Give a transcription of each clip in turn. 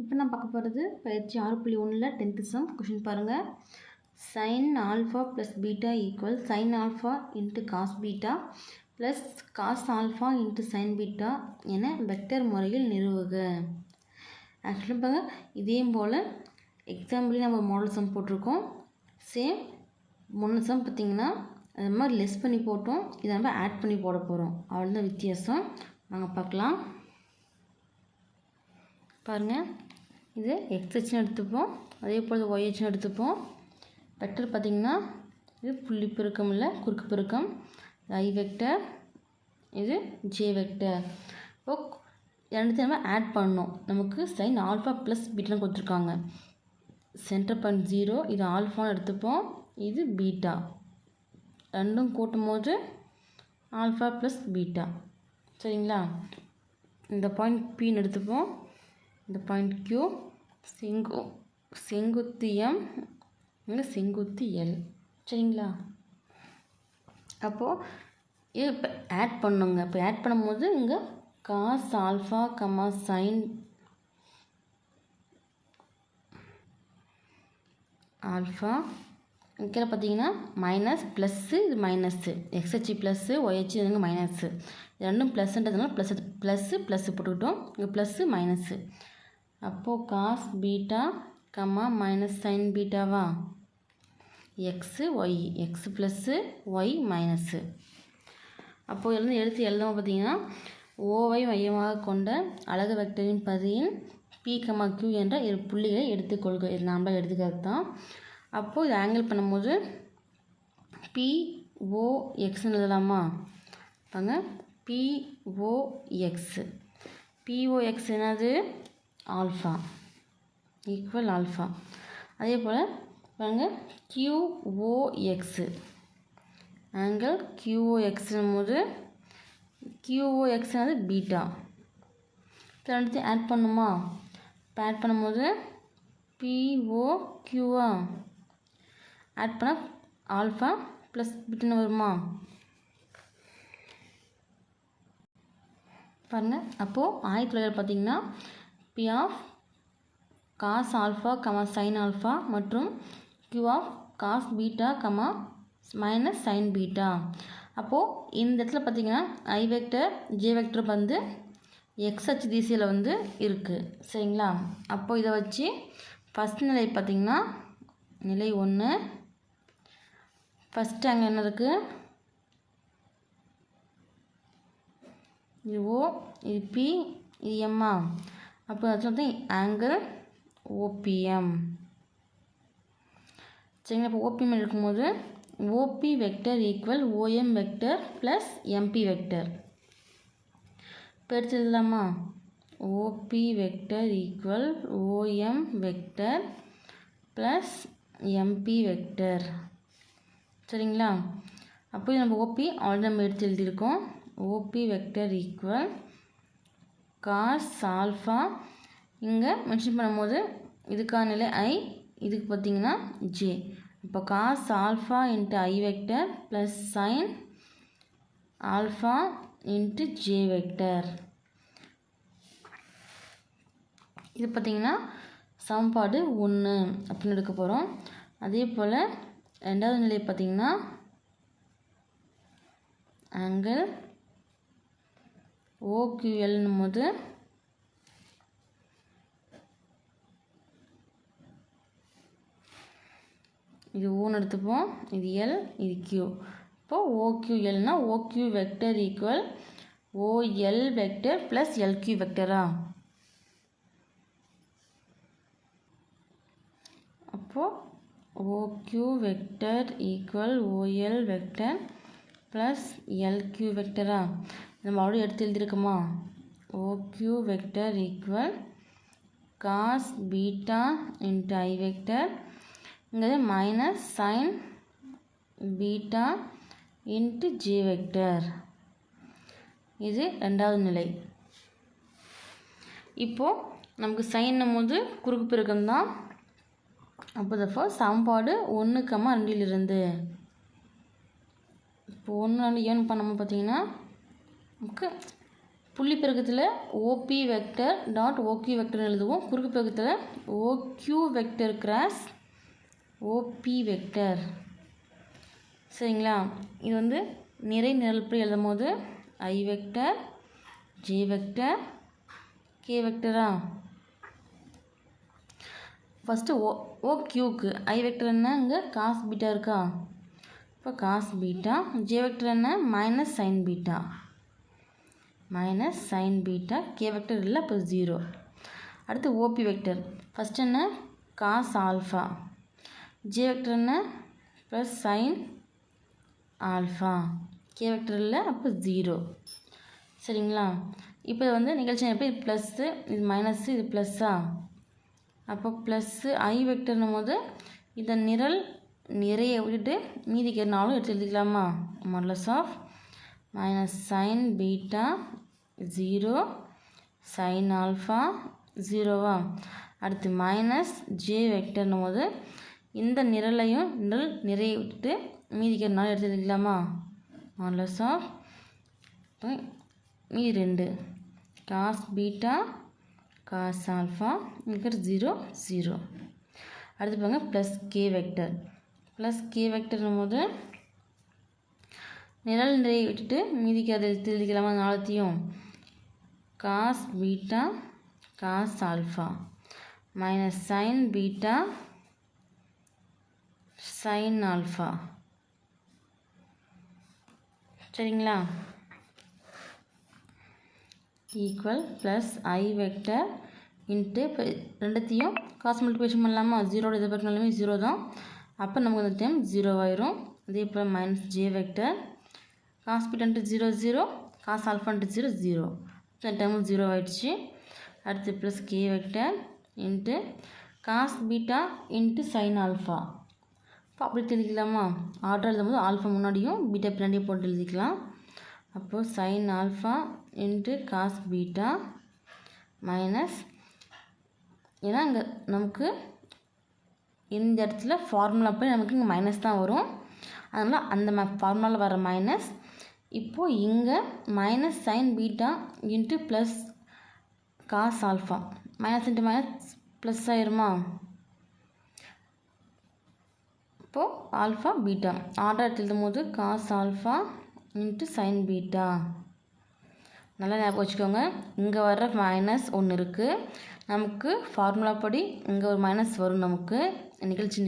இப்போ நான் பார்க்க போகிறது பயிற்சி ஆறு புள்ளி ஒன்றில் டென்த்து சம் கொஷின் பாருங்கள் sine alpha plus beta equal sine alpha into cos beta plus cos alpha into sine beta என வெக்டர் முறையில் நிறுவுக. ஆக்சுவலி பாருங்க. இதே போல் எக்ஸாம்பிளையும் நம்ம மாடல் சம் போட்டிருக்கோம். சேம் முன்ன சம் பார்த்திங்கன்னா அது மாதிரி லெஸ் பண்ணி போட்டோம். இதை நம்ம ஆட் பண்ணி போட போகிறோம் அவ்வளோதான் வித்தியாசம். நாங்கள் பார்க்கலாம். பாருங்கள் இது எக்ஸ் அச்சுன்னு எடுத்துப்போம். அதே போல் ஒய் அச்சுன்னு எடுத்துப்போம். வெக்டர் பார்த்திங்கன்னா இது புள்ளி பெருக்கம் இல்லை குறுக்கு பெருக்கம். ஐ வெக்டர் இது ஜே வெக்டர் இப்போ ரெண்டுத்தையும் நம்ம ஆட் பண்ணணும். நமக்கு சைன் ஆல்ஃபா ப்ளஸ் பீட்டான்னு கொடுத்துருக்காங்க. சென்டர் பாயிண்ட் ஜீரோ இது ஆல்ஃபான்னு எடுத்துப்போம். இது பீட்டா ரெண்டும் கூட்டும் போது ஆல்ஃபா ப்ளஸ் பீட்டா சரிங்களா? இந்த பாயிண்ட் பின்னு எடுத்துப்போம். இந்த பாயிண்ட் க்யூ செங்கு செங்குத்து எம் இங்கே செங்குத்து எல் சரிங்களா? அப்போது இது இப்போ ஆட் பண்ணுங்க. இப்போ ஆட் பண்ணும்போது இங்கே cos alpha comma sine alpha கீழே பார்த்தீங்கன்னா மைனஸ் ப்ளஸ்ஸு இது மைனஸ்ஸு எக்ஸ்ஹெச்சி ப்ளஸ்ஸு ஒய்ஹெச்சி இதுங்க மைனஸ்ஸு ரெண்டும் ப்ளஸ்ன்றதுனால ப்ளஸ் ப்ளஸ்ஸு ப்ளஸ்ஸு போட்டுக்கிட்டோம். இங்கே ப்ளஸ்ஸு மைனஸ்ஸு அப்போது cos beta comma minus sine பீட்டாவா X Y X plus Y minus அப்போது எழுந்து எடுத்து எழுதும் பார்த்தீங்கன்னா ஓவை மையமாக கொண்ட அழகு வெக்டரின் பதியின் பி கமா கியூ என்ற இரு புள்ளிகளை எடுத்துக்கொள்க இது நாம் எடுத்துக்கிறது தான். அப்போது இது ஆங்கிள் பண்ணும்போது பி ஓ எக்ஸ்னு எழுதலாமா? பாங்க பிஓஎக்ஸு பிஓஎக்ஸ் என்னது? Alpha equal alpha. அதே போல் பாருங்கள் கியூஓஎக்ஸு ஆங்கிள் கியூஓஎக்ஸும் போது கியூஓஎக்ஸ்னது பீட்டா ரெண்டுத்தையும் ஆட் பண்ணுமா? இப்போ ஆட் பண்ணும்போது பிஓ கியூவா ஆட் பண்ணால் ஆல்ஃபா ப்ளஸ் பீட்டான்னு வருமா? பாருங்கள் அப்போது ஆயிரத்தி தொள்ளாயிரத்தி பார்த்தீங்கன்னா P of cos alpha comma sine alpha மற்றும் Q of cos beta comma minus sine beta அப்போது இந்த இடத்துல பார்த்தீங்கன்னா ஐ வெக்டர் ஜே வெக்டர் வந்து எக்ஸ் அச்சு திசையில் வந்து இருக்குது சரிங்களா? அப்போது இதை வச்சு ஃபஸ்ட் நிலை பார்த்திங்கன்னா நிலை ஒன்று ஃபஸ்ட்டு அங்கே என்ன இருக்குது இது ஓ இது பி இது எம்மா அப்போ அதில் வந்து ஆங்கிள் ஓபிஎம் சரிங்களா? இப்போ ஓபிஎம் எடுக்கும்போது OP vector equal OM vector plus MP vector இப்போ எடுத்து OP vector equal OM vector plus MP vector சரிங்களா? அப்போ நம்ம ஓபி ஆல்ரெடி நம்ம எடுத்து எழுதியிருக்கோம். OP vector equal cos alpha இங்கே மென்ஷன் பண்ணும்போது இதுக்கான நிலை ஐ இதுக்கு பார்த்தீங்கன்னா ஜே இப்போ cos alpha into I vector plus sine alpha into J vector இது பார்த்திங்கன்னா சமன்பாடு ஒன்று அப்படின்னு எடுக்க போகிறோம் அதே போல் ரெண்டாவது நிலை பார்த்திங்கன்னா ஆங்கிள் ஓக்யூஎல்னும் போது இது ஓன்னு எடுத்துப்போம். இது எல் இது கியூ இப்போது ஓக்யூஎல்னா OQ vector equal OL vector plus LQ வெக்டரா அப்போது OQ vector equal OL vector plus LQ வெக்டரா நம்ம ஆல்ரெடி எடுத்து எழுதியிருக்கோமா? OQ vector equal cos beta into I vector இங்கே minus sine beta into G vector இது ரெண்டாவது நிலை. இப்போது நமக்கு சைன்னும் போது குறுக்கு பெருக்கம் தான். அப்போ தப்போ சமன்பாடு ஒன்று கம்மா ரெண்டிலிருந்து. இப்போ ஒன்று ரெண்டு ஏன் பண்ணாமல் பார்த்தீங்கன்னா ஓகே புள்ளி பெருக்கத்தில் OP vector dot OQ vector எழுதுவோம். குறுக்கு பெருக்கத்தில் OQ vector cross OP vector சரிங்களா? இது வந்து நிறை நிரல்படி எழுதும் போது I vector J vector K வெக்டரா first O O கியூக்கு ஐ வெக்டர் என்ன? இங்கே காஸ் பீட்டா இருக்கா? இப்போ காஸ் பீட்டா ஜே வெக்டர் என்ன? Minus sine beta minus sine beta K vector இல்லை அப்போ ஜீரோ அடுத்து ஓபி வெக்டர் ஃபஸ்ட் என்ன? காஸ் ஆல்ஃபா ஜே வெக்டர் என்ன? Plus sine alpha K vector இல்லை அப்போ ஜீரோ சரிங்களா? இப்போ வந்து நிகழ்ச்சி எப்படி இது ப்ளஸ்ஸு இது மைனஸ்ஸு இது ப்ளஸ்ஸா அப்போ ப்ளஸ்ஸு ஐ வெக்டர்னும் போது இந்த நிரல் நிறைய விட்டுட்டு மீதிக்கு எடுத்து எழுதிக்கலாமா? Modulus of minus sine beta zero sine alpha ஜீரோவா அடுத்து மைனஸ் ஜே வெக்டர்னும் போது இந்த நிரலையும் நிரல் நிறைய விட்டுட்டு மீதிக்கு நாள் எடுத்து எழுதிக்கலாமா? மாடலஸ் ஆஃப் மீதி ரெண்டு. காஸ் பீட்டா காஸ் ஆல்ஃபா இருக்கிற ஜீரோ ஜீரோ அடுத்து பாருங்க plus K vector plus K வெக்டர்னும் போது நிழல் நிறைய விட்டுட்டு மீதிக்கு அதை எழுதிக்கலாமா நாளத்தையும்? Cos beta cos alpha. Minus sine beta sine alpha. சரிங்களா? Equal plus I vector into இப்போ ரெண்டுத்தையும் காசு மல்டிபிகேஷன் பண்ணலாமா? ஜீரோட இதை பார்க்கணுமே ஜீரோ தான். அப்போ நமக்கு அந்த டைம் ஜீரோ ஆயிரும். அதே போல் மைனஸ் ஜே வெக்டர் காஸ் பீட்டான்ட்டு ஜீரோ ஜீரோ காஸ் ஆல்ஃபான்ட்டு ஜீரோ ஜீரோ இந்த டைமும் ஜீரோ ஆயிடுச்சு. அடுத்து plus K vector into cos beta into sine alpha இப்போ அப்படி தெரிஞ்சுக்கலாமா ஆர்டர் எழுதும்போது ஆல்ஃபா முன்னாடியும் பீட்டா பின்னாடியும் போட்டு எழுதிக்கலாம். அப்போது sine alpha into cos beta minus ஏன்னா இங்கே நமக்கு இந்த இடத்துல ஃபார்முலா போய் நமக்கு இங்கே மைனஸ் தான் வரும். அதனால் அந்த ம ஃபார்முலாவில் வர மைனஸ் இப்போது இங்கே minus sine beta into plus cos alpha minus into minus plus ஆயிருமா? இப்போது ஆல்ஃபா பீட்டா ஆர்டர் எழுதும் போது cos alpha into sine beta நல்லா ஞாபகம் வச்சுக்கோங்க. இங்கே வர்ற மைனஸ் ஒன்று இருக்குது நமக்கு ஃபார்முலா படி இங்கே ஒரு மைனஸ் வரும் நமக்கு. நிகழ்ச்சி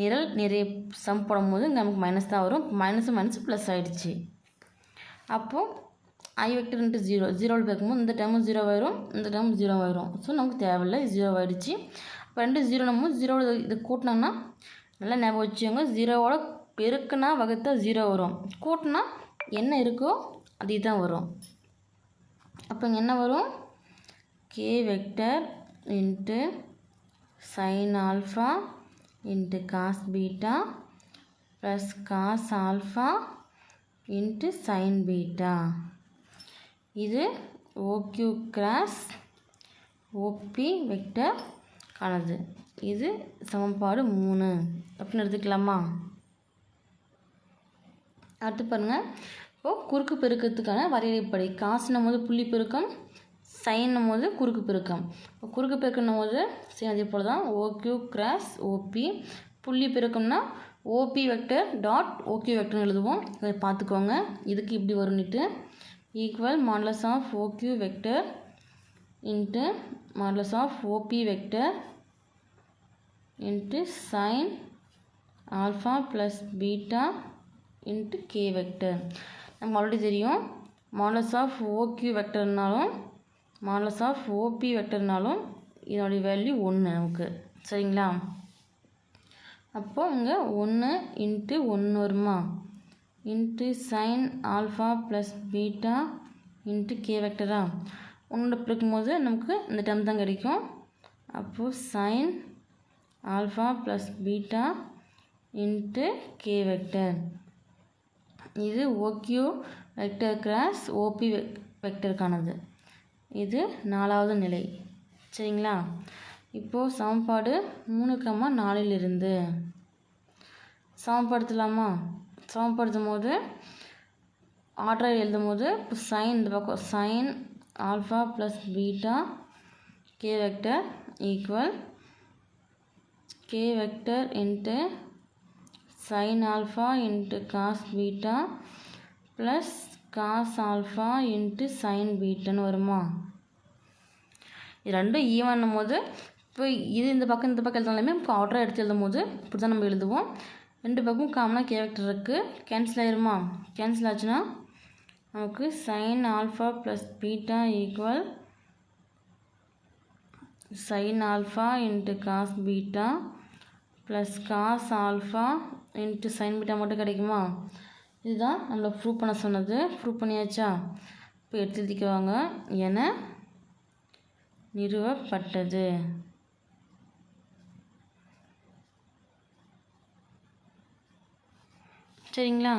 நிரல் நிறைய சம் போடும்போது இங்கே நமக்கு மைனஸ் தான் வரும். மைனஸும் மைனஸ் ப்ளஸ் ஆகிடுச்சு அப்போது ஐ வெக்டர் இன்ட்டு ஜீரோ ஜீரோவில் பார்க்கும்போது இந்த டைமும் ஜீரோ ஆயிரும் இந்த டைமும் ஜீரோ ஆயிரும். ஸோ நமக்கு தேவையில்லை ஜீரோ ஆகிடுச்சு அப்போ ரெண்டு ஜீரோ நம்ம ஜீரோவில் இது கூட்டினாங்கன்னா நல்லா ஞாபகம் வச்சுக்கோங்க. ஜீரோவோட பெருக்குனா வகுத்தா ஜீரோ வரும். கூட்டினா என்ன இருக்கோ அதே தான் வரும். அப்போ இங்கே என்ன வரும்? K vector into sine alpha into cos beta plus cos alpha into sine beta இது ஓக்யூ கிராஸ் ஓபி வெக்டர் ஆனது இது சமன்பாடு மூணு. அப்படின்னு எடுத்துக்கலாமா? அடுத்து பாருங்கள் இப்போது குறுக்கு பெருக்கத்துக்கான வரையறைப்படி காசுனும் போது புள்ளி பெருக்கம் சைன்னும் போது குறுக்கு பெருக்கம். இப்போ குறுக்கு பெருக்கணும் போது சேம் அதே போல் தான் ஓக்யூ கிராஸ் ஓபி புள்ளி பெருக்கம்னா ஓபி வெக்டர் டாட் ஓகே வெக்டர்னு எழுதுவோம். இதை பார்த்துக்கோங்க. இதுக்கு இப்படி வரும்னுட்டு. Equal modulus of OQ vector into modulus of OP vector into sine alpha plus beta into K vector நமக்கு ஆல்ரெடி தெரியும். மாடலஸ் ஆஃப் ஓக்யூ வெக்டர்னாலும் மாடலஸ் ஆஃப் ஓபி வெக்டர்னாலும் இதனுடைய வேல்யூ ஒன்று நமக்கு. சரிங்களா? அப்போ இங்கே ஒன்று இன்ட்டு ஒன்று வருமா? Into sine alpha plus beta into K வெக்டரா ஒன்று பிறக்கும்போது நமக்கு இந்த டைம் தான் கிடைக்கும். அப்போது sine alpha plus beta into K vector இது ஓக்யூ வெக்டர் கிராஸ் ஓபி வெக்டருக்கானது இது நாலாவது நிலை. சரிங்களா? இப்போது சமன்பாடு மூணு கம்மா நாலிலிருந்து. சமப்படுத்தலாமா சமப்படுத்தும் போது ஆர்டர் எழுதும் போது இப்போ சைன் இந்த பக்கம் sine alpha plus beta K vector equal K vector into sine alpha into cos beta plus cos alpha into sine பீட்டன்னு வருமா? இது ரெண்டும் ஈவன்னும் போது இப்போ இது இந்த பக்கம் இந்த பக்கம் எழுதினாலுமே ஆர்டராக எடுத்து எழுதும் போது இப்படி தான் நம்ம எழுதுவோம். ரெண்டு பக்கமும் காமனாக கேரக்டர் இருக்குது கேன்சல் ஆயிருமா? கேன்சல் ஆச்சுன்னா நமக்கு sine alpha plus beta equal sine alpha into cos beta plus cos alpha into sine beta மட்டும் கிடைக்குமா? இதுதான் நம்மளை ப்ரூவ் பண்ண சொன்னது. ப்ரூவ் பண்ணியாச்சா? இப்போ எடுத்து எழுதிக்குவாங்க என நிறுவப்பட்டது. சரிங்களா?